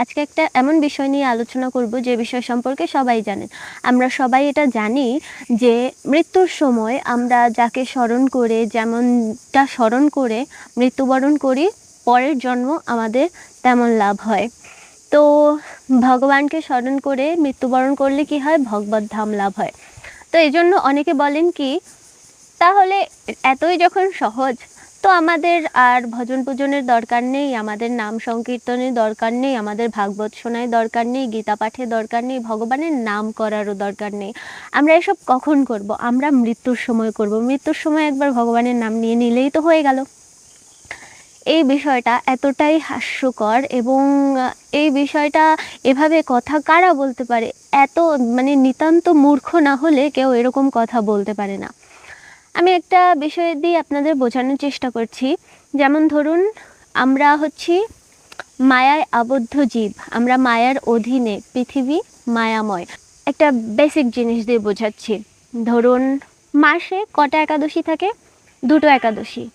আজকে একটা এমন বিষয় নিয়ে আলোচনা করব যে বিষয় সম্পর্কে সবাই জানেন আমরা সবাই এটা জানি যে মৃত্যুর সময় আমরা যাকে স্মরণ করে, যেমনটা স্মরণ করে মৃত্যুবরণ করি, পরের জন্ম আমাদের তেমন লাভ হয়। তো ভগবানকে স্মরণ করে মৃত্যুবরণ করলে কি হয়? ভগবত ধাম লাভ হয়। তো এই জন্য অনেকে বলেন কি, তাহলে এতই যখন সহজ তো আমাদের আর ভজন পূজনের দরকার নেই, আমাদের নাম সংকীর্তনের দরকার নেই, আমাদের ভাগবত শোনায় দরকার নেই, গীতা পাঠের দরকার নেই, ভগবানের নাম করারও দরকার নেই। আমরা এসব কখন করব? আমরা মৃত্যুর সময় করব। মৃত্যুর সময় একবার ভগবানের নাম নিয়ে নিলেই তো হয়ে গেল। এই বিষয়টা এতটাই হাস্যকর এবং এই বিষয়টা এভাবে কথা কারা বলতে পারে? এত মানে নিতান্ত মূর্খ না হলে কেউ এরকম কথা বলতে পারে না। আমি একটা বিষয় দিয়ে আপনাদের বোঝানোর চেষ্টা করছি। যেমন ধরুন, আমরা হচ্ছি মায়ায় আবদ্ধ জীব। আমরা মায়ার অধীনে পৃথিবী মায়াময়। একটা বেসিক জিনিস দিয়ে বোঝাচ্ছি। ধরুন, মাসে কটা একাদশী থাকে? দুটো একাদশী।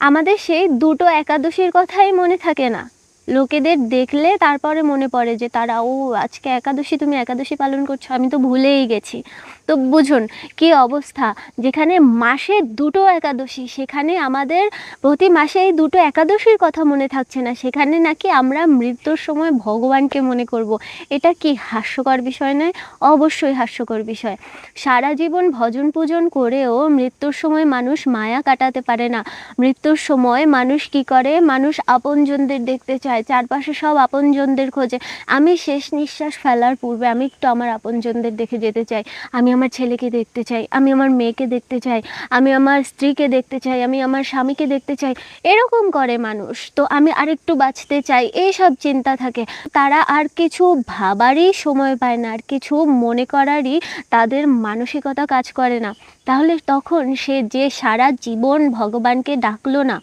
আমাদের সেই দুটো একাদশীর কথাই মনে থাকে না। লোকেদের দেখলে তারপরে মনে পড়ে যে তারা, ও, আজকে একাদশী, তুমি একাদশী পালন করছ, আমি তো ভুলেই গেছি। তো বুঝুন কি অবস্থা, যেখানে মাসে দুটো একাদশী, সেখানে আমাদের প্রতি মাসে এই দুটো একাদশীর কথা মনে থাকছে না, সেখানে নাকি আমরা মৃত্যুর সময় ভগবানকে মনে করব। এটা কি হাস্যকর বিষয় নয়? অবশ্যই হাস্যকর বিষয়। সারা জীবন ভজন পূজন করেও মৃত্যুর সময় মানুষ মায়া কাটাতে পারে না। মৃত্যুর সময় মানুষ কি করে? মানুষ আপনজনদের দেখতে চায়। চারপাশে সব আপনজনদের খোঁজে। আমি শেষ নিঃশ্বাস ফেলার পূর্বে আমি একটু আমার আপনজনদের দেখে যেতে চাই। আমি আমার ছেলেকে দেখতে চাই, আমি আমার মেয়েকে দেখতে চাই, আমি আমার স্ত্রীকে দেখতে চাই, আমি আমার স্বামীকে দেখতে চাই। এরকম করে মানুষ। তো আমি আরেকটু বাঁচতে চাই এই সব চিন্তা থাকে। তারা আর কিছু ভাবারই সময় পায় না, আর কিছু মনে করারই তাদের মানসিকতা কাজ করে না। তাহলে তখন সে যে সারা জীবন ভগবানকে ডাকলো না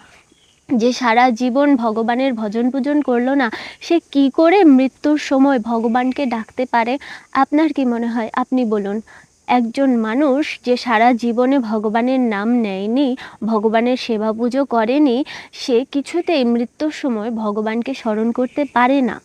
যে সারা জীবন ভগবানের ভজন পূজন করল না, সে কি করে মৃত্যুর সময় ভগবানকে ডাকতে পারে? আপনার কি মনে হয়? আপনি বলুন। একজন মানুষ যে সারা জীবনে ভগবানের নাম নেয়নি, ভগবানের সেবা পুজো করেনি, সে কিছুতেই মৃত্যুর সময় ভগবানকে স্মরণ করতে পারে না।